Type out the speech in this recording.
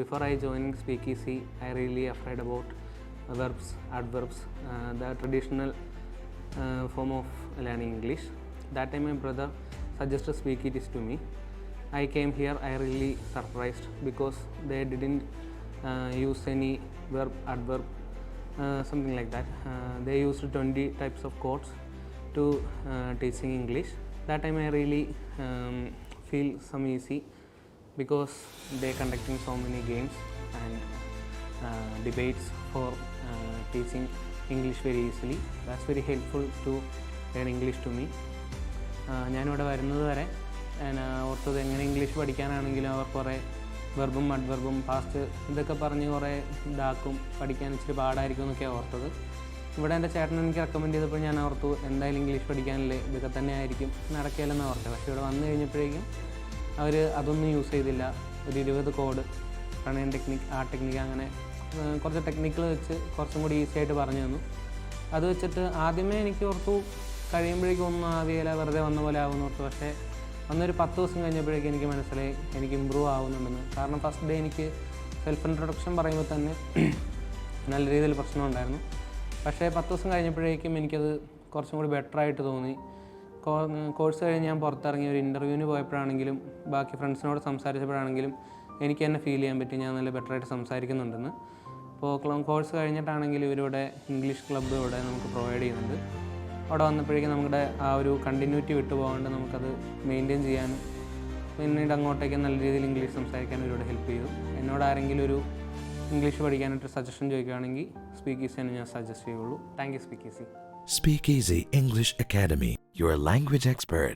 before I joining Speakeasy, I really afraid about verbs, adverbs, uh, the traditional uh, form of learning English. That time my brother suggested Speakeasy to me. I came here, I really surprised because they didn't uh, use any verb, adverb, uh, something like that. Uh, they used 20 types of codes to uh, teaching English. That time I really um, feel some easy because they conducting so many games and uh, debates for uh, teaching English very easily. That's very helpful to learn English to me. ആ, ഞാനിവിടെ വരുന്നത് വരെ ഞാൻ ഓർത്തത് എങ്ങനെ English പഠിക്കാനാണെങ്കിലും അവർ കുറേ വെർബും അഡ്വെർബും past ഇതൊക്കെ പറഞ്ഞ് കുറേ ഇതാക്കും പഠിക്കാൻ ഇച്ചിരി പാടായിരിക്കും എന്നൊക്കെയാണ് ഓർത്തത് ഇവിടെ എന്റെ ചേട്ടൻ എനിക്ക് റെക്കമെൻഡ് ചെയ്തപ്പോൾ ഞാൻ ഓർത്തു എന്തായാലും ഇംഗ്ലീഷ് പഠിക്കാനല്ലേ ഇതൊക്കെ തന്നെ ആയിരിക്കും നടക്കില്ലെന്ന് ഓർത്തത് പക്ഷേ ഇവിടെ വന്നു കഴിഞ്ഞപ്പോഴേക്കും അവർ അതൊന്നും യൂസ് ചെയ്തില്ല. ഒരു ഇരുപത് കോഡ് പ്രണയൻ ടെക്നിക്ക് ആ ടെക്നിക്ക് അങ്ങനെ കുറച്ച് ടെക്നിക്കുകൾ വെച്ച് കുറച്ചും കൂടി ഈസി ആയിട്ട് പറഞ്ഞു തന്നു. അത് വെച്ചിട്ട് ആദ്യമേ എനിക്ക് ഓർത്തു കഴിയുമ്പോഴേക്കും ഒന്നും ആദ്യമല്ല വെറുതെ വന്ന പോലെ ആവുമെന്ന് ഓർത്തു. പക്ഷേ അന്നൊരു പത്ത് ദിവസം കഴിഞ്ഞപ്പോഴേക്കും എനിക്ക് മനസ്സിലായി എനിക്ക് ഇമ്പ്രൂവ് ആവുന്നുണ്ടെന്ന്. കാരണം ഫസ്റ്റ് ഡേ എനിക്ക് സെൽഫ് ഇൻട്രൊഡക്ഷൻ പറയുമ്പോൾ തന്നെ നല്ല രീതിയിൽ പ്രശ്നമുണ്ടായിരുന്നു. പക്ഷേ പത്ത് ദിവസം കഴിഞ്ഞപ്പോഴേക്കും എനിക്കത് കുറച്ചും കൂടി ബെറ്ററായിട്ട് തോന്നി. കോഴ്സ് കഴിഞ്ഞ് ഞാൻ പുറത്തിറങ്ങി ഒരു ഇന്റർവ്യൂവിന് പോയപ്പോഴാണെങ്കിലും ബാക്കി ഫ്രണ്ട്സിനോട് സംസാരിച്ചപ്പോഴാണെങ്കിലും എനിക്ക് തന്നെ ഫീൽ ചെയ്യാൻ പറ്റി. ഞാൻ നല്ല ബെറ്ററായിട്ട് സംസാരിക്കുന്നുണ്ടെന്ന്. അപ്പോൾ കോഴ്സ് കഴിഞ്ഞിട്ടാണെങ്കിലും ഇവരിവിടെ ഇംഗ്ലീഷ് ക്ലബ്ബ് ഇവിടെ നമുക്ക് പ്രൊവൈഡ് ചെയ്യുന്നുണ്ട്. അവിടെ വന്നപ്പോഴേക്കും നമ്മുടെ ആ ഒരു കണ്ടിന്യൂറ്റി വിട്ടു പോകാണ്ട് നമുക്കത് മെയിന്റെയിൻ ചെയ്യാനും പിന്നീട് അങ്ങോട്ടേക്ക് നല്ല രീതിയിൽ ഇംഗ്ലീഷ് സംസാരിക്കാൻ ഇവരോട് ഹെൽപ്പ് ചെയ്തു. എന്നോട് ആരെങ്കിലും ഒരു ഇംഗ്ലീഷ് പഠിക്കാനായിട്ട് സജഷൻ ചോദിക്കുകയാണെങ്കിൽ സ്പീക്ക് ഈസിയാണ് ഞാൻ സജസ്റ്റ് ചെയ്യുള്ളൂ. Thank you speak easy speak easy English Academy, your language expert.